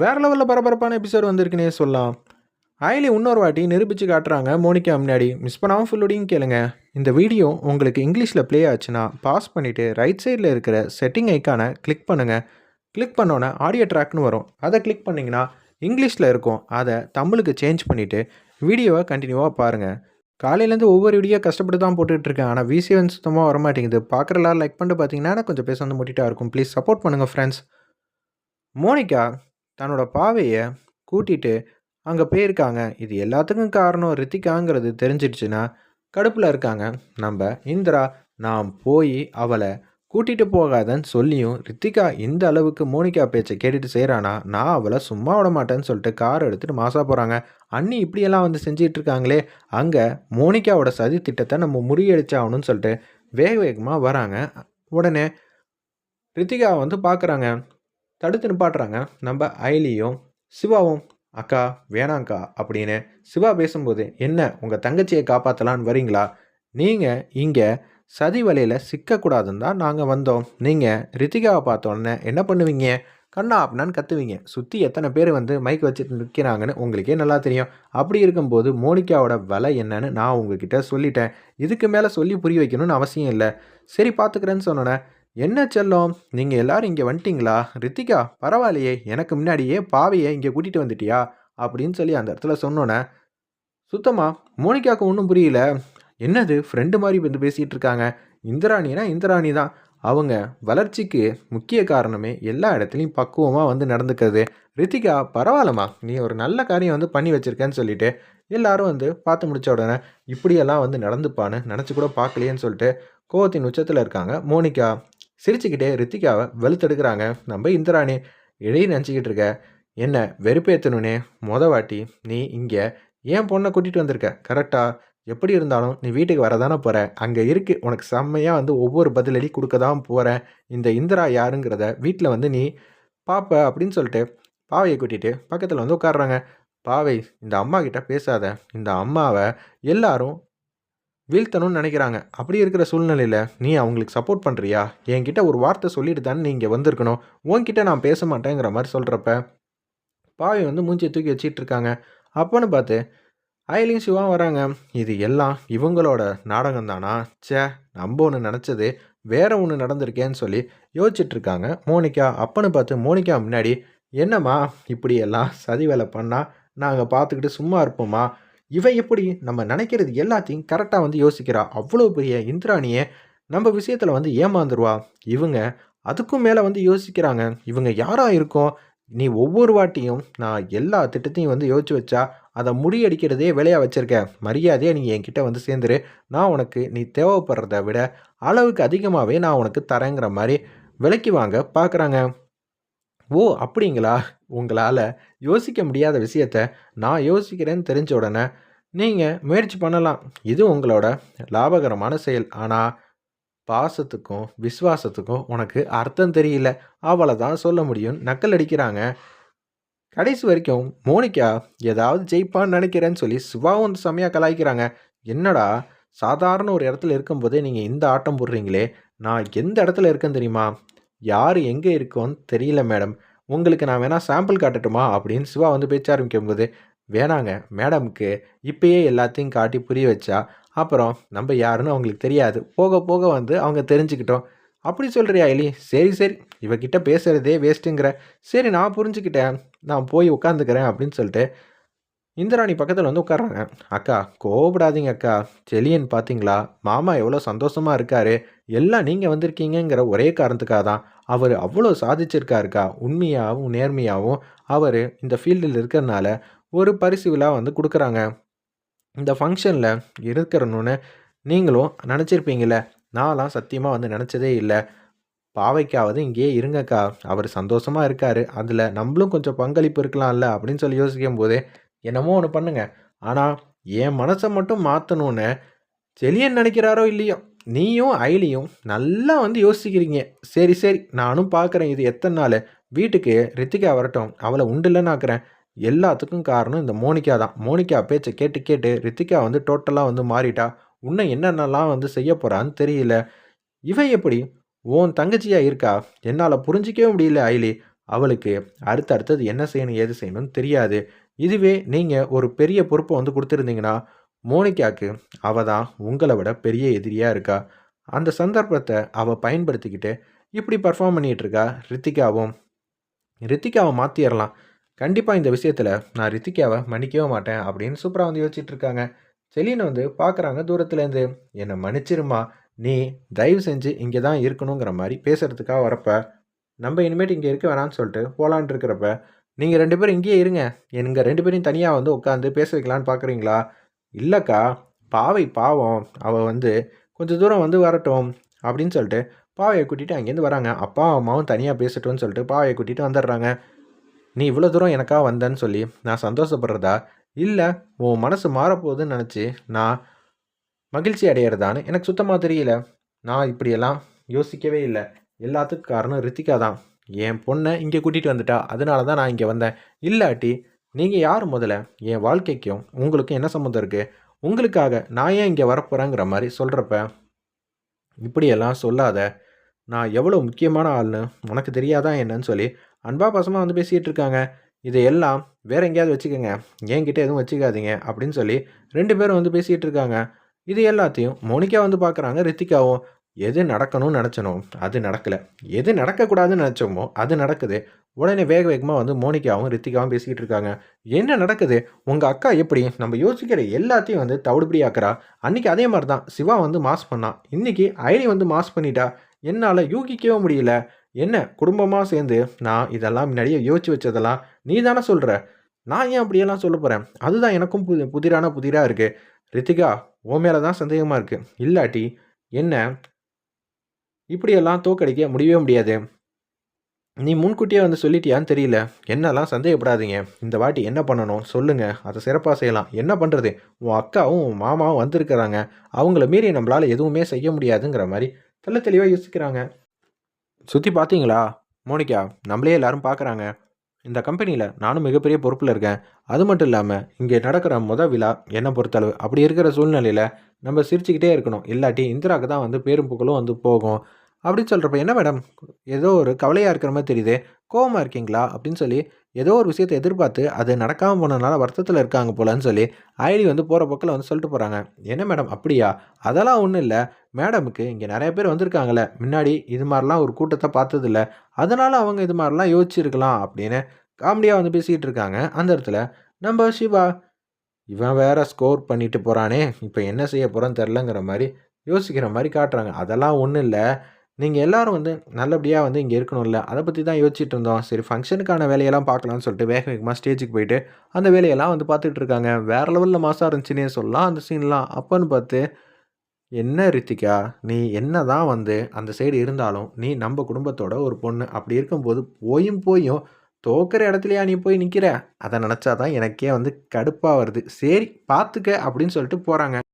வேறு லெவலில் பரபரப்பான எபிசோட் வந்திருக்குன்னே சொல்லலாம். அயலி இன்னொரு வாட்டி நிரூபித்து காட்டுறாங்க மோனிகா முன்னாடி. மிஸ் பண்ணாமல் ஃபுல்லோடையும் கேளுங்க. இந்த வீடியோ உங்களுக்கு இங்கிலீஷில் ப்ளே ஆச்சுன்னா பாஸ் பண்ணிவிட்டு ரைட் சைடில் இருக்கிற செட்டிங் ஐக்கானை கிளிக் பண்ணுங்கள் கிளிக் பண்ணோன்னே ஆடியோ ட்ராக்னு வரும். அதை கிளிக் பண்ணிங்கன்னா இங்கிலீஷில் இருக்கும். அதை தமிழுக்கு சேஞ்ச் பண்ணிவிட்டு வீடியோவை கண்டினியூவாக பாருங்கள் காலையிலேருந்து ஒவ்வொரு வீடியோ கஷ்டப்பட்டு தான் போட்டுட்ருக்கேன் ஆனால் விசிஎன் சுத்தமாக வர மாட்டேங்குது பார்க்குற எல்லாரும் லைக் பண்ணிட்டு பார்த்தீங்கன்னா கொஞ்சம் பேச வந்து முட்டிட்டா இருக்கும். ப்ளீஸ் சப்போர்ட் பண்ணுங்கள் ஃப்ரெண்ட்ஸ் மோனிகா தன்னோட பாவையை கூட்டிகிட்டு அங்கே போயிருக்காங்க. இது எல்லாத்துக்கும் காரணம் ரித்திகாங்கிறது தெரிஞ்சிடுச்சுன்னா கடுப்பில் இருக்காங்க. நம்ம இந்திரா நான் போய் அவளை கூட்டிகிட்டு போகாதன்னு சொல்லியும் ரித்திகா இந்த அளவுக்கு மோனிகா பேச்சை கேட்டுட்டு செய்கிறானா நான் அவளை சும்மா விட மாட்டேன்னு சொல்லிட்டு கார் எடுத்துகிட்டு மாசா போகிறாங்க அண்ணி இப்படியெல்லாம் வந்து செஞ்சிட்டு இருக்காங்களே அங்கே மோனிகாவோட சதி திட்டத்தை நம்ம முறியடிச்சாகணும்னு சொல்லிட்டு வேக வேகமாக வராங்க. உடனே ரித்திகா வந்து பார்க்குறாங்க தடுத்து நிப்பாட்டுறாங்க. நம்ம ஐலியும் சிவாவும் அக்கா வேணாங்க்கா அப்படின்னு சிவா பேசும்போது என்ன உங்கள் தங்கச்சியை காப்பாற்றலான்னு வரீங்களா? நீங்கள் இங்கே சதி வலையில் சிக்கக்கூடாதுன்னு தான் நாங்கள் வந்தோம். நீங்கள் ரித்திகாவை பார்த்தோன்னே என்ன பண்ணுவீங்க? கண்ணா அப்படின்னான்னு கத்துவீங்க. சுற்றி எத்தனை பேர் வந்து மைக் வச்சுட்டு நிற்கிறாங்கன்னு உங்களுக்கே நல்லா தெரியும். அப்படி இருக்கும்போது மோனிகாவோட விலை என்னன்னு நான் உங்ககிட்ட சொல்லிட்டேன். இதுக்கு மேலே சொல்லி புரிய வைக்கணும்னு அவசியம் இல்லை. சரி பார்த்துக்கிறேன்னு சொன்னோன்னே என்ன செல்லம்? நீங்கள் எல்லாரும் இங்கே வந்துட்டீங்களா? ரித்திகா பரவாயில்லையே. எனக்கு முன்னாடியே பாவையை இங்கே கூட்டிகிட்டு வந்துட்டியா? அப்படின்னு சொல்லி அந்த இடத்துல சொன்னோன்னே சுத்தமாக மோனிகாவுக்கு ஒன்றும் புரியல. என்னது ஃப்ரெண்டு மாதிரி வந்து பேசிகிட்டு இருக்காங்க. இந்திராணினா இந்திராணி தான் அவங்க வளர்ச்சிக்கு முக்கிய காரணமே எல்லா இடத்துலையும் பக்குவமாக வந்து நடந்துக்கிறது. ரித்திகா பரவாயில்லம்மா. நீ ஒரு நல்ல காரியம் வந்து பண்ணி வச்சிருக்கேன்னு சொல்லிட்டு எல்லாரும் வந்து பார்த்து முடித்த உடனே இப்படியெல்லாம் வந்து நடந்துப்பான்னு நினச்சி கூட பார்க்கலையேன்னு சொல்லிட்டு கோவத்தின் உச்சத்தில் இருக்காங்க மோனிகா. சிரிச்சுக்கிட்டே ரித்திகாவை வெளுத்தெடுக்கிறாங்க. நம்ம இந்திராணி இடையே நினச்சிக்கிட்டு இருக்க. என்ன வெறுப்பேற்றணுனே மொத வாட்டி நீ இங்கே ஏன் பொண்ணை கூட்டிகிட்டு வந்திருக்க? கரெக்டாக எப்படி இருந்தாலும் நீ வீட்டுக்கு வரதானே போகிற அங்கே இருக்குது உனக்கு செம்மையாக வந்து ஒவ்வொரு பதிலடி கொடுக்க தான் போகிறேன் இந்த இந்திரா யாருங்கிறத வீட்டில் வந்து நீ பாப்ப அப்படின்னு சொல்லிட்டு பாவையை கூட்டிகிட்டு பக்கத்தில் வந்து உட்காடுறாங்க பாவை இந்த அம்மா கிட்ட பேசாத. இந்த அம்மாவை எல்லாரும் வீழ்த்தணும்னு நினைக்கிறாங்க. அப்படி இருக்கிற சூழ்நிலையில் நீ அவங்களுக்கு சப்போர்ட் பண்ணுறியா என்கிட்ட ஒரு வார்த்தை சொல்லிட்டு தானே நீ இங்கே வந்திருக்கணும். உன்கிட்ட நான் பேச மாட்டேங்கிற மாதிரி சொல்கிறப்ப பாவை வந்து மூஞ்சியை தூக்கி வச்சிட்டு இருக்காங்க. அப்போன்னு பார்த்து ஐலியும் சிவா வராங்க. இது எல்லாம் இவங்களோட நாடகம் தானா சே நம்ம ஒன்று நினச்சது வேற ஒன்று நடந்திருக்கேன்னு சொல்லி யோசிச்சிட்ருக்காங்க மோனிகா அப்பன்னு பார்த்து மோனிகா முன்னாடி என்னம்மா இப்படி எல்லாம் சதி வேலை பண்ணால் நாங்கள் பார்த்துக்கிட்டு சும்மா இருப்போமா? இவ எப்படி நம்ம நினைக்கிறது எல்லாத்தையும் கரெக்டாக வந்து யோசிக்கிறா? அவ்வளோ பெரிய இந்திராணியை நம்ம விஷயத்தில் வந்து ஏமாந்துருவா. இவங்க அதுக்கும் மேலே வந்து யோசிக்கிறாங்க. இவங்க யாராக இருக்கோம்? நீ ஒவ்வொரு வாட்டியும் நான் எல்லா திட்டத்தையும் வந்து யோசிச்சு வச்சா அதை முடியடிக்கிறதே வேலையாக வச்சுருக்க. மரியாதையாக நீ என்கிட்ட வந்து சேர்ந்துரு. நான் உனக்கு நீ தேவைப்படுறத விட அளவுக்கு அதிகமாகவே நான் உனக்கு தரேங்கிற மாதிரி விலைக்கு வாங்க பார்க்குறாங்க. ஓ அப்படிங்களா? உங்களால் யோசிக்க முடியாத விஷயத்த நான் யோசிக்கிறேன்னு தெரிஞ்ச உடனே நீங்கள் முயற்சி பண்ணலாம். இது உங்களோட லாபகரமான செயல். ஆனால் பாசத்துக்கும் விசுவாசத்துக்கும் உனக்கு அர்த்தம் தெரியல. அவளை தான் சொல்ல முடியும் நக்கல் அடிக்கிறாங்க. கடைசி வரைக்கும் மோனிகா ஏதாவது ஜெயிப்பான்னு நினைக்கிறேன்னு சொல்லி சிவாவும் வந்து செம்மையாக கலாய்க்கிறாங்க. என்னடா சாதாரண ஒரு இடத்துல இருக்கும்போதே நீங்கள் இந்த ஆட்டம் போடுறீங்களே? நான் எந்த இடத்துல இருக்கேன்னு தெரியுமா? யார் எங்கே இருக்கோன்னு தெரியல மேடம். உங்களுக்கு நான் வேணால் சாம்பிள் காட்டட்டுமா? அப்படின்னு சிவா வந்து பேச்ச ஆரம்பிக்கும்போது வேணாங்க மேடமுக்கு இப்பயே எல்லாத்தையும் காட்டி புரிய வச்சா அப்புறம் நம்ம யாருன்னு அவங்களுக்கு தெரியாது. போக போக வந்து அவங்க தெரிஞ்சுக்கிட்டோம். அப்படி சொல்கிறியா எலி? சரி சரி. இவகிட்ட பேசுகிறதே வேஸ்ட்டுங்கிற. சரி நான் புரிஞ்சுக்கிட்டேன். நான் போய் உட்காந்துக்கிறேன் அப்படின்னு சொல்லிட்டு இந்திராணி பக்கத்தில் வந்து உட்காடுறாங்க அக்கா கோபப்படாதீங்க அக்கா. செலியன் பார்த்தீங்களா மாமா எவ்வளோ சந்தோஷமாக இருக்காரு. எல்லாம் நீங்கள் வந்திருக்கீங்கிற ஒரே காரணத்துக்காக தான் அவர் அவ்வளோ சாதிச்சிருக்காருக்கா? உண்மையாகவும் நேர்மையாகவும் அவர் இந்த ஃபீல்டில் இருக்கிறனால ஒரு பரிசு விழா வந்து கொடுக்குறாங்க. இந்த ஃபங்க்ஷனில் இருக்கிறணுன்னு நீங்களும் நினச்சிருப்பீங்களே நான்லாம் சத்தியமாக வந்து நினச்சதே இல்லை. பாவைக்காவது இங்கேயே இருங்கக்கா. அவர் சந்தோஷமாக இருக்கார். அதில் நம்மளும் கொஞ்சம் பங்களிப்பு இருக்கலாம்ல அப்படின்னு சொல்லி யோசிக்கும் போதே என்னமோ ஒன்று பண்ணுங்க. ஆனால் என் மனசை மட்டும் மாற்றணுன்னு செலியன் நினைக்கிறாரோ இல்லையோ? நீயும் ஐலியும் நல்லா வந்து யோசிக்கிறீங்க. சரி சரி நானும் பார்க்குறேன் இது எத்தனை நாள்? வீட்டுக்கு ரித்திகா வரட்டும். அவளை உண்டுலன்னு ஆக்குறேன். எல்லாத்துக்கும் காரணம் இந்த மோனிகா தான். மோனிகா பேச்சை கேட்டு கேட்டு ரித்திகா வந்து டோட்டலாக வந்து மாறிட்டா. உன்னை என்னென்னலாம் வந்து செய்ய போகிறான்னு தெரியல. இவன் எப்படி? உன் தங்கச்சியாக இருக்கா? என்னால் புரிஞ்சிக்கவே முடியல ஐலி. அவளுக்கு அடுத்து அடுத்தது என்ன செய்யணும் ஏது செய்யணும்னு தெரியாது. இதுவே நீங்கள் ஒரு பெரிய பொறுப்பை வந்து கொடுத்துருந்தீங்கன்னா மோனிகாக்கு அவ தான் உங்களை விட பெரிய எதிரியாக இருக்கா? அந்த சந்தர்ப்பத்தை அவள் பயன்படுத்திக்கிட்டு இப்படி பர்ஃபார்ம் பண்ணிகிட்டு இருக்கா? ரித்திகாவும் ரித்திகாவை மாற்றிடலாம் கண்டிப்பாக இந்த விஷயத்தில் நான் ரித்திகாவை மன்னிக்கவே மாட்டேன் அப்படின்னு சூப்பராக வந்து யோசிச்சுட்டு இருக்காங்க. செலினை வந்து பார்க்குறாங்க தூரத்துலேருந்து என்னை மன்னிச்சிருமா? நீ தயவு செஞ்சு இங்கே தான் இருக்கணுங்கிற மாதிரி பேசுகிறதுக்காக வரப்ப நம்ம இனிமேட்டு இங்கே இருக்க வேணாம்னு சொல்லிட்டு போகலான் இருக்கிறப்ப நீங்கள் ரெண்டு பேரும் இங்கேயே இருங்க. எங்கள் ரெண்டு பேரையும் தனியாக வந்து உட்காந்து பேச வைக்கலான்னு பார்க்குறீங்களா இல்லைக்கா பாவை பாவம் அவள் வந்து கொஞ்சம் தூரம் வந்து வரட்டும் அப்படின்னு சொல்லிட்டு பாவையை கூட்டிகிட்டு அங்கேருந்து வராங்க. அப்பா அம்மாவும் தனியாக பேசட்டும்னு சொல்லிட்டு பாவையை கூட்டிகிட்டு வந்துடுறாங்க. நீ இவ்வளோ தூரம் எனக்காக வந்தேன்னு சொல்லி நான் சந்தோஷப்படுறதா? இல்லை உன் மனசு மாறப்போகுதுன்னு நினச்சி நான் மகிழ்ச்சி அடையிறதான்னு எனக்கு சுத்தமாக தெரியல. நான் இப்படியெல்லாம் யோசிக்கவே இல்லை. எல்லாத்துக்கும் காரணம் ரித்திகா தான் என் பொண்ணை இங்கே கூட்டிகிட்டு வந்துட்டா. அதனால தான் நான் இங்கே வந்தேன். இல்லாட்டி நீங்கள் யார் முதல்ல? என் வாழ்க்கைக்கும் உங்களுக்கும் என்ன சம்மந்தம் இருக்குது உங்களுக்காக நான் ஏன் இங்கே வரப்போகிறேங்கிற மாதிரி சொல்கிறப்ப இப்படியெல்லாம் சொல்லாத நான் எவ்வளோ முக்கியமான ஆள்னு உனக்கு தெரியாதா என்னன்னு சொல்லி அன்பா பாசமாக வந்து பேசிகிட்டு இருக்காங்க. இதையெல்லாம் வேற எங்கேயாவது வச்சுக்கோங்க. என்கிட்ட எதுவும் வச்சுக்காதீங்க அப்படின்னு சொல்லி ரெண்டு பேரும் வந்து பேசிகிட்டு இருக்காங்க. இது எல்லாத்தையும் மோனிகா வந்து பார்க்குறாங்க ரித்திகாவும். எது நடக்கணும்னு நினச்சனோ அது நடக்கலை. எது நடக்கக்கூடாதுன்னு நினச்சோமோ அது நடக்குது. உடனே வேக வேகமாக வந்து மோனிகாவும் ரித்திகாவும் பேசிக்கிட்டு இருக்காங்க. என்ன நடக்குது? உங்கள் அக்கா எப்படி? நம்ம யோசிக்கிற எல்லாத்தையும் வந்து தவிடுபடி ஆக்குறா அன்றைக்கி அதே மாதிரி தான் சிவா வந்து மாஸ் பண்ணான் இன்றைக்கி ஐடி வந்து மாஸ் பண்ணிட்டா. என்னால் யூகிக்கவே முடியல. என்ன குடும்பமாக சேர்ந்து நான் இதெல்லாம் முன்னாடியே யோசிச்சு வச்சதெல்லாம் நீ தானே சொல்கிற நான் ஏன் அப்படியெல்லாம் சொல்ல போகிறேன் அதுதான் எனக்கும் புது புதிரான புதிராக இருக்குது ரித்திகா உன் மேலே தான் சந்தேகமாக இருக்குது இல்லாட்டி என்ன? இப்படியெல்லாம் தோக்கடிக்க முடியவே முடியாது. நீ முன்கூட்டியே வந்து சொல்லிட்டியான்னு தெரியல. என்னெல்லாம் சந்தேகப்படாதீங்க. இந்த வாட்டி என்ன பண்ணணும்? சொல்லுங்கள் அதை சிறப்பாக செய்யலாம். என்ன பண்ணுறது உன் அக்காவும் உன் மாமாவும் வந்திருக்கிறாங்க. அவங்கள மீறி நம்மளால் எதுவுமே செய்ய முடியாதுங்கிற மாதிரி தெல்ல தெளிவாக யோசிக்கிறாங்க. சுற்றி பார்த்தீங்களா மோனிகா நம்மளே எல்லாரும் பார்க்குறாங்க இந்த கம்பெனியில் நானும் மிகப்பெரிய பொறுப்பில் இருக்கேன். அது மட்டும் இல்லாமல் இங்கே நடக்கிற முத விழா என்னை பொறுத்தளவு. அப்படி இருக்கிற சூழ்நிலையில் நம்ம சிரிச்சுக்கிட்டே இருக்கணும். இல்லாட்டி இந்திராவுக்கு தான் வந்து பேரும் புகழும் வந்து போகும். அப்படின்னு சொல்கிறப்ப என்ன மேடம்? ஏதோ ஒரு கவலையாக இருக்கிற மாதிரி தெரியுது கோவமாக இருக்கீங்களா? அப்படின்னு சொல்லி ஏதோ ஒரு விஷயத்தை எதிர்பார்த்து அது நடக்காமல் போனதுனால வருத்தத்தில் இருக்காங்க போலன்னு சொல்லி ஐடி வந்து போகிற பக்கத்தில் வந்து சொல்லிட்டு போகிறாங்க என்ன மேடம்? அப்படியா? அதெல்லாம் ஒன்றும் இல்லை. மேடமுக்கு இங்கே நிறைய பேர் வந்திருக்காங்களே முன்னாடி இது மாதிரிலாம் ஒரு கூட்டத்தை பார்த்ததில்ல. அதனால் அவங்க இது மாதிரிலாம் யோசிச்சிருக்கலாம் அப்படின்னு காமெடியாக வந்து பேசிக்கிட்டு இருக்காங்க. அந்த இடத்துல நம்ம சிவா இவன் வேற ஸ்கோர் பண்ணிட்டு போகிறானே இப்போ என்ன செய்ய போகிறான்னு தெரிலங்கிற மாதிரி யோசிக்கிற மாதிரி காட்டுறாங்க. அதெல்லாம் ஒன்றும் இல்லை. நீங்கள் எல்லாரும் வந்து நல்லபடியாக வந்து இங்கே இருக்கணும்ல. அதை பற்றி தான் யோசிச்சுட்டு இருந்தோம். சரி ஃபங்க்ஷனுக்கான வேலையெல்லாம் பார்க்கலாம்னு சொல்லிட்டு வேக வேகமாக ஸ்டேஜுக்கு போயிட்டு அந்த வேலையெல்லாம் வந்து பார்த்துட்டு இருக்காங்க. வேறு லெவலில் மாசாக இருந்துச்சுன்னே சொல்லலாம். அந்த சீன்லாம் அப்போன்னு பார்த்து என்ன ரித்திகா? நீ என்ன தான் வந்து அந்த சைடு இருந்தாலும் நீ நம்ம குடும்பத்தோட ஒரு பொண்ணு. அப்படி இருக்கும்போது போயும் போயும் தோக்கிற இடத்துலையா நீ போய் நிற்கிற அதை நினச்சா தான் எனக்கே வந்து கடுப்பாக வருது. சரி பார்த்துக்க அப்படின்னு சொல்லிட்டு போகிறாங்க